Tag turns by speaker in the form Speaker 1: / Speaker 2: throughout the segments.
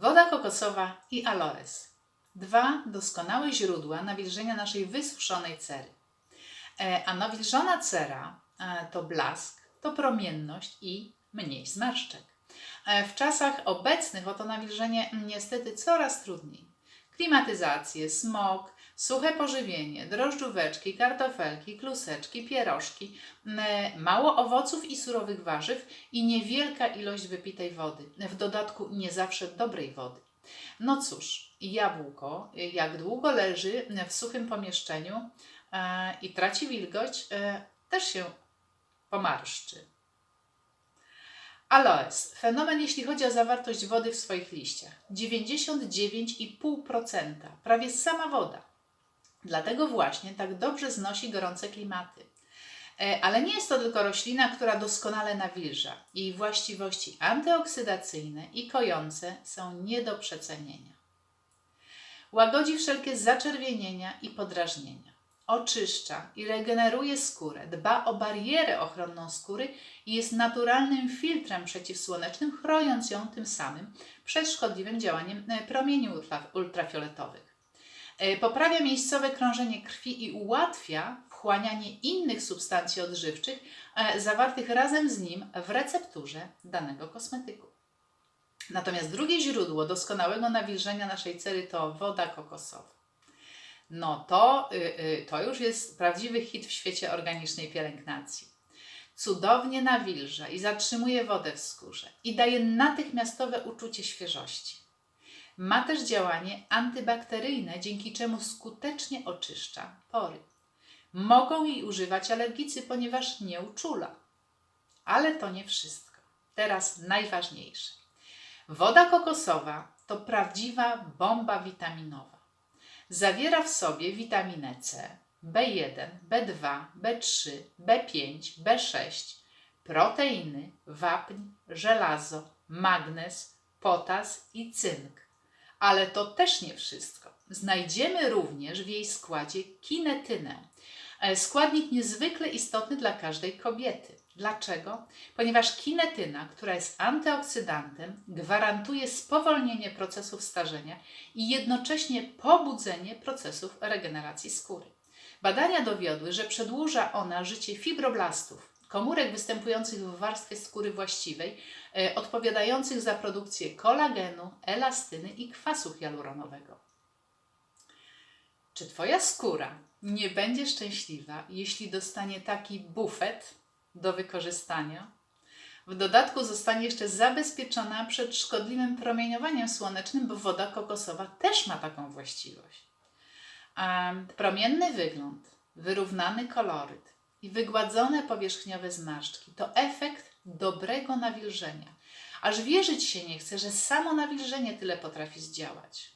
Speaker 1: Woda kokosowa i aloes. Dwa doskonałe źródła nawilżenia naszej wysuszonej cery. E, A nawilżona cera e, to blask, to promienność i mniej zmarszczek. E, W czasach obecnych o to nawilżenie niestety coraz trudniej. Klimatyzacje, smog, suche pożywienie, drożdżóweczki, kartofelki, kluseczki, pierożki, mało owoców i surowych warzyw i niewielka ilość wypitej wody. W dodatku nie zawsze dobrej wody. No cóż, jabłko, jak długo leży w suchym pomieszczeniu e, i traci wilgoć, e, też się pomarszczy. Aloes. Fenomen, jeśli chodzi o zawartość wody w swoich liściach. 99,5%. Prawie sama woda. Dlatego właśnie tak dobrze znosi gorące klimaty. E, Ale nie jest to tylko roślina, która doskonale nawilża. Jej właściwości antyoksydacyjne i kojące są nie do przecenienia. Łagodzi wszelkie zaczerwienienia i podrażnienia. Oczyszcza i regeneruje skórę, dba o barierę ochronną skóry i jest naturalnym filtrem przeciwsłonecznym, chroniąc ją tym samym przed szkodliwym działaniem e, promieni ultra- ultrafioletowych. E, Poprawia miejscowe krążenie krwi i ułatwia wchłanianie innych substancji odżywczych e, zawartych razem z nim w recepturze danego kosmetyku. Natomiast drugie źródło doskonałego nawilżenia naszej cery to woda kokosowa. No to, y, y, to już jest prawdziwy hit w świecie organicznej pielęgnacji. Cudownie nawilża i zatrzymuje wodę w skórze i daje natychmiastowe uczucie świeżości. Ma też działanie antybakteryjne, dzięki czemu skutecznie oczyszcza pory. Mogą jej używać alergicy, ponieważ nie uczula. Ale to nie wszystko. Teraz najważniejsze. Woda kokosowa to prawdziwa bomba witaminowa. Zawiera w sobie witaminę C, B1, B2, B3, B5, B6, proteiny, wapń, żelazo, magnez, potas i cynk. Ale to też nie wszystko. Znajdziemy również w jej składzie kinetynę. E, Składnik niezwykle istotny dla każdej kobiety. Dlaczego? Ponieważ kinetyna, która jest antyoksydantem, gwarantuje spowolnienie procesów starzenia i jednocześnie pobudzenie procesów regeneracji skóry. Badania dowiodły, że przedłuża ona życie fibroblastów, komórek występujących w warstwie skóry właściwej, e, odpowiadających za produkcję kolagenu, elastyny i kwasu hialuronowego. Czy Twoja skóra nie będzie szczęśliwa, jeśli dostanie taki bufet do wykorzystania? W dodatku zostanie jeszcze zabezpieczona przed szkodliwym promieniowaniem słonecznym, bo woda kokosowa też ma taką właściwość. Promienny wygląd, wyrównany koloryt i wygładzone powierzchniowe zmarszczki to efekt dobrego nawilżenia. Aż wierzyć się nie chce, że samo nawilżenie tyle potrafi zdziałać.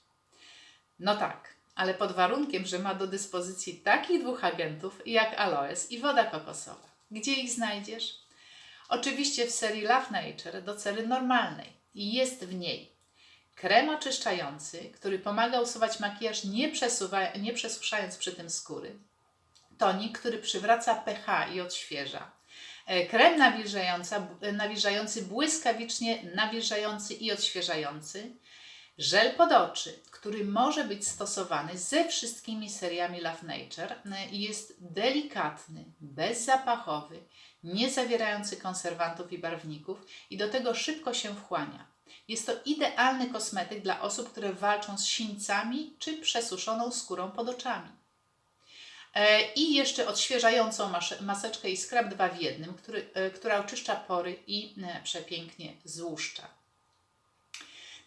Speaker 1: No tak, ale pod warunkiem, że ma do dyspozycji takich dwóch agentów jak aloes i woda kokosowa. Gdzie ich znajdziesz? Oczywiście w serii Love Nature do cery normalnej i jest w niej krem oczyszczający, który pomaga usuwać makijaż nie, przesuwa, nie przesuszając przy tym skóry, tonik, który przywraca pH i odświeża, E, krem nawilżająca, nawilżający błyskawicznie nawilżający i odświeżający, Żel pod oczy, który może być stosowany ze wszystkimi seriami Love Nature e, jest delikatny, bezzapachowy, nie zawierający konserwantów i barwników i do tego szybko się wchłania. Jest to idealny kosmetyk dla osób, które walczą z sińcami czy przesuszoną skórą pod oczami. E, I jeszcze odświeżającą maseczkę i skrab 2 w jednym, który, e, która oczyszcza pory i przepięknie złuszcza.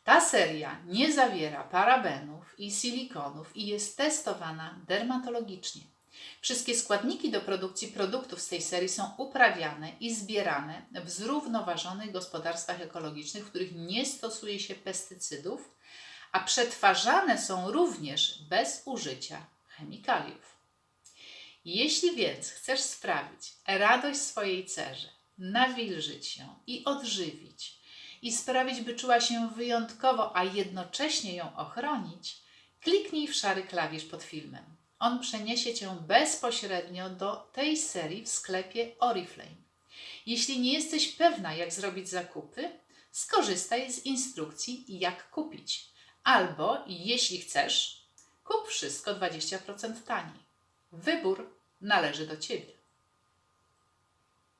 Speaker 1: Ta seria nie zawiera parabenów i silikonów i jest testowana dermatologicznie. Wszystkie składniki do produkcji produktów z tej serii są uprawiane i zbierane w zrównoważonych gospodarstwach ekologicznych, w których nie stosuje się pestycydów, a przetwarzane są również bez użycia chemikaliów. Jeśli więc chcesz sprawić radość swojej cerze, nawilżyć ją i odżywić, i sprawić, by czuła się wyjątkowo, a jednocześnie ją ochronić, kliknij w szary klawisz pod filmem. On przeniesie Cię bezpośrednio do tej serii w sklepie Oriflame. Jeśli nie jesteś pewna, jak zrobić zakupy, skorzystaj z instrukcji, jak kupić. Albo, jeśli chcesz, kup wszystko 20% taniej. Wybór należy do Ciebie.